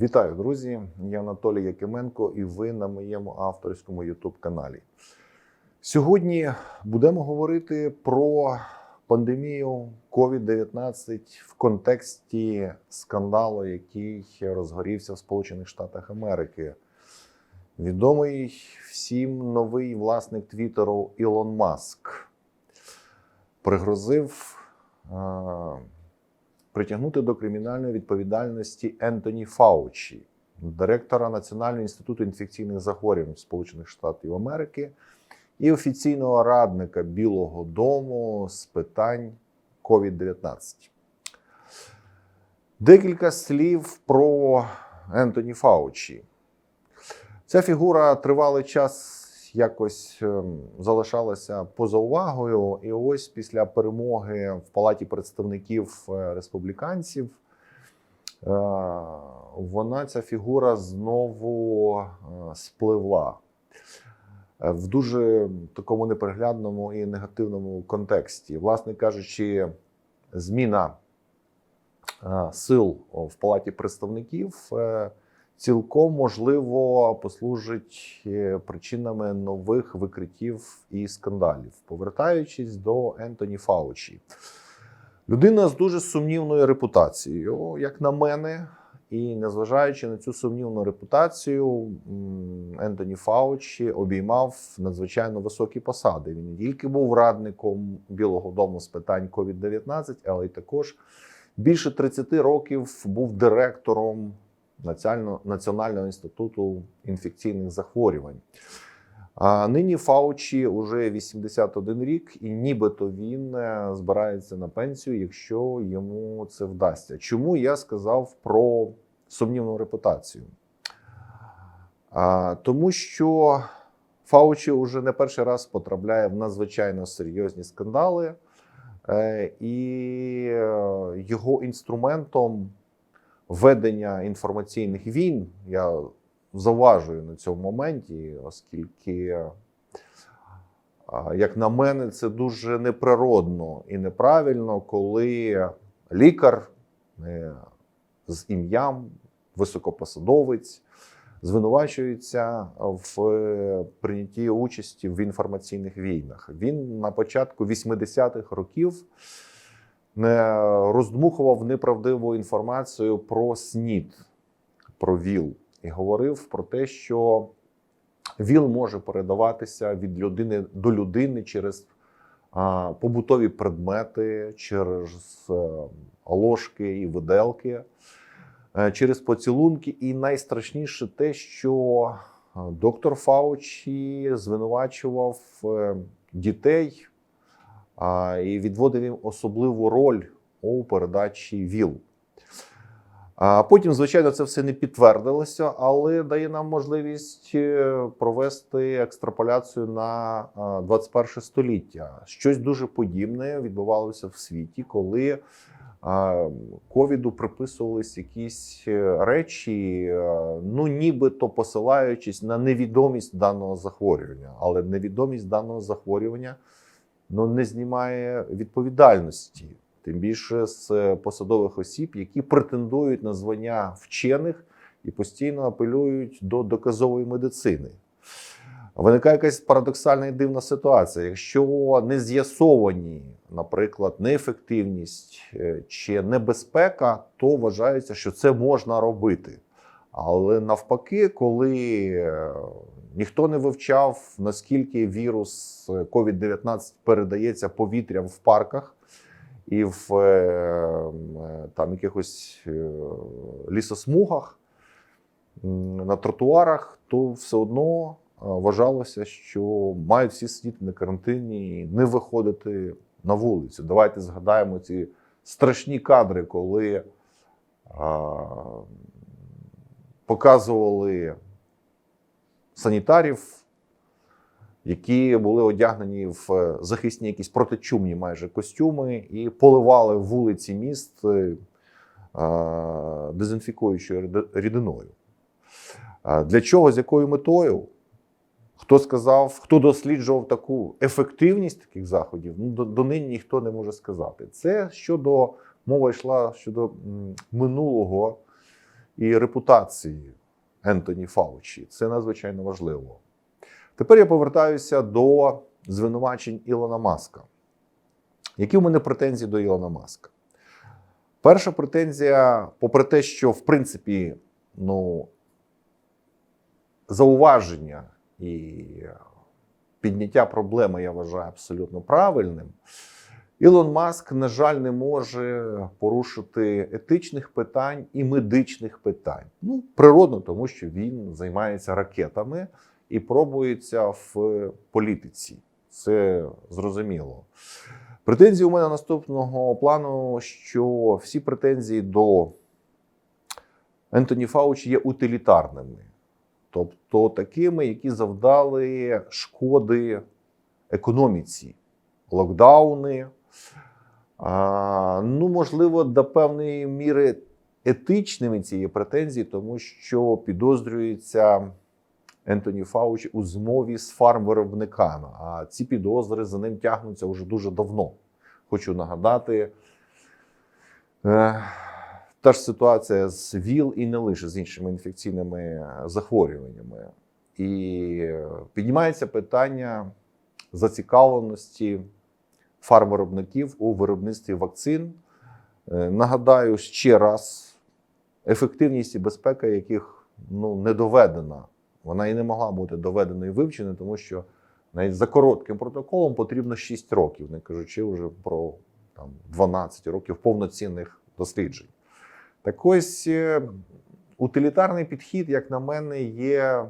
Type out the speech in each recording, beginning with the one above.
Вітаю, друзі! Я Анатолій Якименко, і ви на моєму авторському youtube каналі. Сьогодні будемо говорити про пандемію COVID-19 в контексті скандалу, який розгорівся в Сполучених Штатах Америки. Відомий всім новий власник Твіттеру Ілон Маск пригрозив. Притягнути до кримінальної відповідальності Ентоні Фаучі, директора Національного інституту інфекційних захворювань Сполучених Штатів Америки і офіційного радника Білого Дому з питань COVID-19. Декілька слів про Ентоні Фаучі. Ця фігура тривалий час якось ем, залишалася поза увагою. І ось після перемоги в Палаті представників е, республіканців е, вона, ця фігура, знову е, спливла в дуже такому неприглядному і негативному контексті. Власне кажучи, зміна сил в Палаті представників. Цілком можливо послужить е, причинами нових викриттів і скандалів. Повертаючись до Ентоні Фаучі, людина з дуже сумнівною репутацією, як на мене. І незважаючи на цю сумнівну репутацію, Ентоні Фаучі обіймав надзвичайно високі посади. Він не тільки був радником Білого Дому з питань COVID-19, але й також більше 30 років був директором Національного, інституту інфекційних захворювань. А нині Фаучі уже 81 рік, і нібито він е, збирається на пенсію, якщо йому це вдасться. Чому я сказав про сумнівну репутацію? А, тому що Фаучі уже не перший раз потрапляє в надзвичайно серйозні скандали, е, і е, його інструментом ведення інформаційних війн я зауважую на цьому моменті, оскільки, як на мене, це дуже неприродно і неправильно, коли лікар е, з ім'ям, високопосадовець, звинувачується в е, прийнятті участі в інформаційних війнах. Він на початку 80-х років роздмухував неправдиву інформацію про СНІД, про ВІЛ, і говорив про те, що ВІЛ може передаватися від людини до людини через а, побутові предмети, через е, ложки і виделки, е, через поцілунки. І найстрашніше те, що е, доктор Фаучі звинувачував дітей а, і відводив їм особливу роль у передачі ВІЛ. Потім, звичайно, це все не підтвердилося, але дає нам можливість е, провести екстраполяцію на 21 століття. Щось дуже подібне відбувалося в світі, коли ковіду приписувались якісь е, речі, е, ну нібито посилаючись на невідомість даного захворювання, але невідомість даного захворювання ну, не знімає відповідальності тим більше з е, посадових осіб, які претендують на звання вчених і постійно апелюють до доказової медицини. Виникає якась парадоксальна і дивна ситуація. Якщо не з'ясовані, наприклад, неефективність е, чи небезпека, то вважається, що це можна робити. Але навпаки, коли е, ніхто не вивчав, наскільки вірус COVID-19 передається повітрям в парках, і в е, е, там якихось е, лісосмугах на тротуарах, то все одно е, вважалося, що мають всі сидіти на карантині і не виходити на вулицю. Давайте згадаємо ці страшні кадри, коли показували санітарів які були одягнені в е, захисні якісь протичумні майже костюми, і поливали вулиці міст е, е, дезінфікуючою рідиною. Для чого, з якою метою? Хто сказав, хто досліджував таку ефективність таких заходів? Ну, до, до нині ніхто не може сказати. Це щодо мова йшла щодо минулого і репутації Ентоні Фаучі. Це надзвичайно важливо. Тепер я повертаюся до звинувачень Ілона Маска. Які в мене претензії до Ілона Маска? Перша претензія, попри те, що в принципі, ну, зауваження і підняття проблеми я вважаю абсолютно правильним. Ілон Маск, на жаль, не може порушити етичних питань і медичних питань. Ну, природно, тому що він займається ракетами і пробується в політиці. Це зрозуміло. Претензії у мене наступного плану, що всі претензії до Ентоні Фаучі є утилітарними, тобто такими, які завдали шкоди економіці, локдауни. А, ну, можливо, до певної міри етичними цієї претензії, тому що підозрюється Ентоні Фаучі у змові з фармвиробниками. А ці підозри за ним тягнуться вже дуже давно. Хочу нагадати. Е, та ж ситуація з ВІЛ і не лише з іншими інфекційними захворюваннями. І е, піднімається питання зацікавленості фармвиробників у виробництві вакцин. Е, Нагадаю ще раз, ефективність і безпека яких ну, не доведена. Вона і не могла бути доведена і вивчена, тому що навіть за коротким протоколом потрібно 6 років, не кажучи вже про там, 12 років повноцінних досліджень. Так ось е, утилітарний підхід, як на мене, є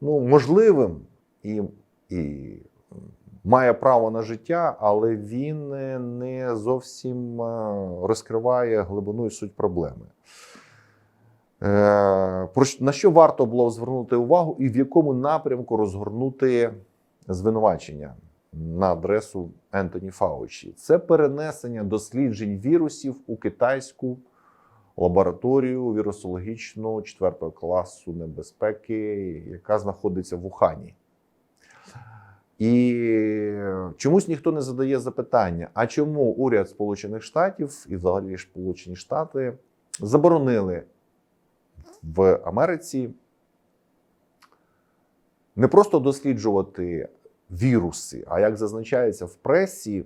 ну, можливим і, і має право на життя, але він е, не зовсім е, розкриває глибину і суть проблеми. Е, на що варто було звернути увагу, і в якому напрямку розгорнути звинувачення на адресу Ентоні Фаучі? Це перенесення досліджень вірусів у китайську лабораторію вірусологічну 4 класу небезпеки, яка знаходиться в Ухані. І чомусь ніхто не задає запитання: а чому уряд Сполучених Штатів і взагалі Сполучені Штати заборонили в Америці не просто досліджувати віруси, а як зазначається в пресі,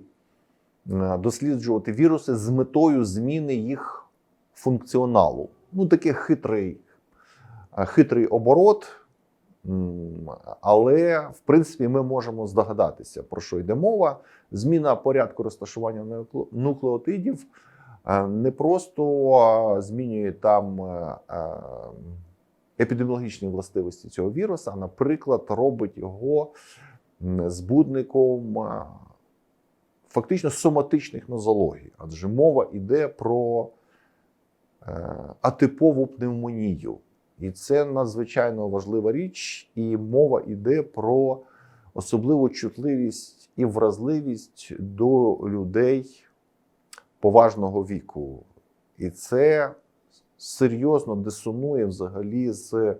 е, досліджувати віруси з метою зміни їх функціоналу. Ну, такий хитрий, е, хитрий оборот. Але, в принципі, ми можемо здогадатися, про що йде мова. Зміна порядку розташування нуклеотидів е, не просто змінює там е, е, епідеміологічні властивості цього віруса, а, наприклад, робить його збудником фактично соматичних нозологій. Адже мова йде про атипову пневмонію. І це надзвичайно важлива річ, і мова йде про особливу чутливість і вразливість до людей поважного віку. І це серйозно дисонує взагалі з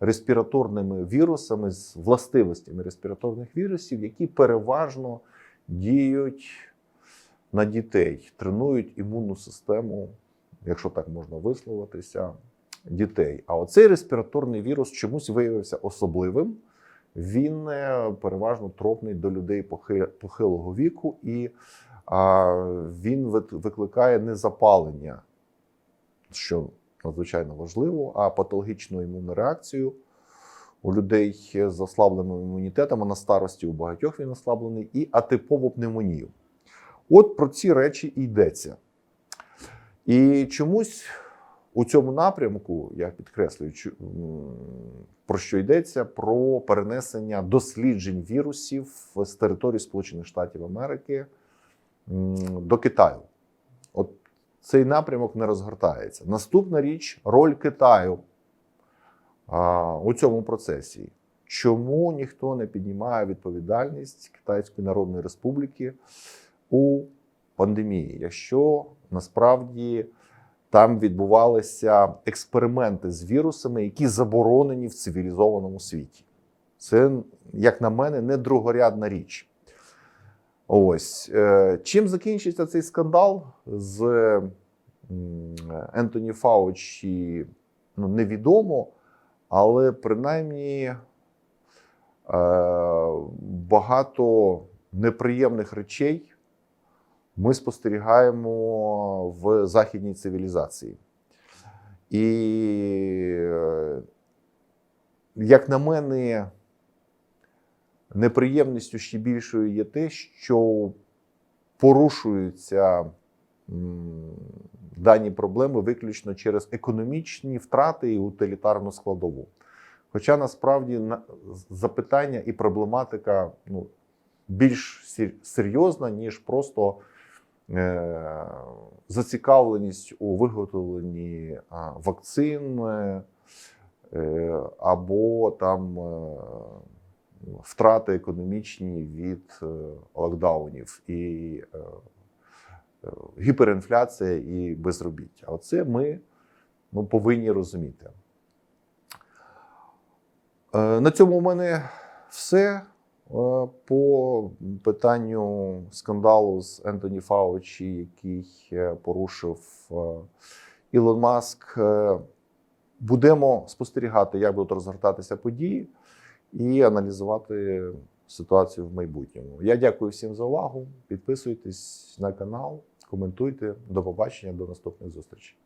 респіраторними вірусами, з властивостями респіраторних вірусів, які переважно діють на дітей, тренують імунну систему, якщо так можна висловитися, дітей. А оцей респіраторний вірус чомусь виявився особливим. Він е, переважно тропний до людей похилого віку, і він викликає не запалення, що надзвичайно важливо, а патологічну імунну реакцію у людей з ослабленим імунітетом, а на старості у багатьох він ослаблений, і атипову пневмонію. От про ці речі і йдеться. І чомусь у цьому напрямку, я підкреслюю, про що йдеться: про перенесення досліджень вірусів з території Сполучених Штатів Америки до Китаю. От цей напрямок не розгортається. Наступна річ роль Китаю у цьому процесі. Чому ніхто не піднімає відповідальність Китайської Народної Республіки у пандемії, якщо насправді там відбувалися експерименти з вірусами, які заборонені в цивілізованому світі? Це, як на мене, не другорядна річ. Ось Е, чим закінчиться цей скандал з Ентоні Фаучі ну, невідомо, але принаймні е, багато неприємних речей ми спостерігаємо в західній цивілізації. І, е, як на мене, неприємністю ще більшою є те, що порушуються дані проблеми виключно через економічні втрати і утилітарну складову. Хоча насправді запитання і проблематика ну, більш серйозна, ніж просто зацікавленість у виготовленні вакцин е, е, або там е, втрати економічні від е, локдаунів і е, е, гіперінфляція і безробіття. Оце ми ну, повинні розуміти. Е, На цьому у мене все. Е, По питанню скандалу з Ентоні Фаучі, який е, порушив е, Ілон Маск, будемо спостерігати, як будуть розгортатися події, і аналізувати ситуацію в майбутньому. Я дякую всім за увагу. Підписуйтесь на канал, коментуйте. До побачення, до наступних зустрічей.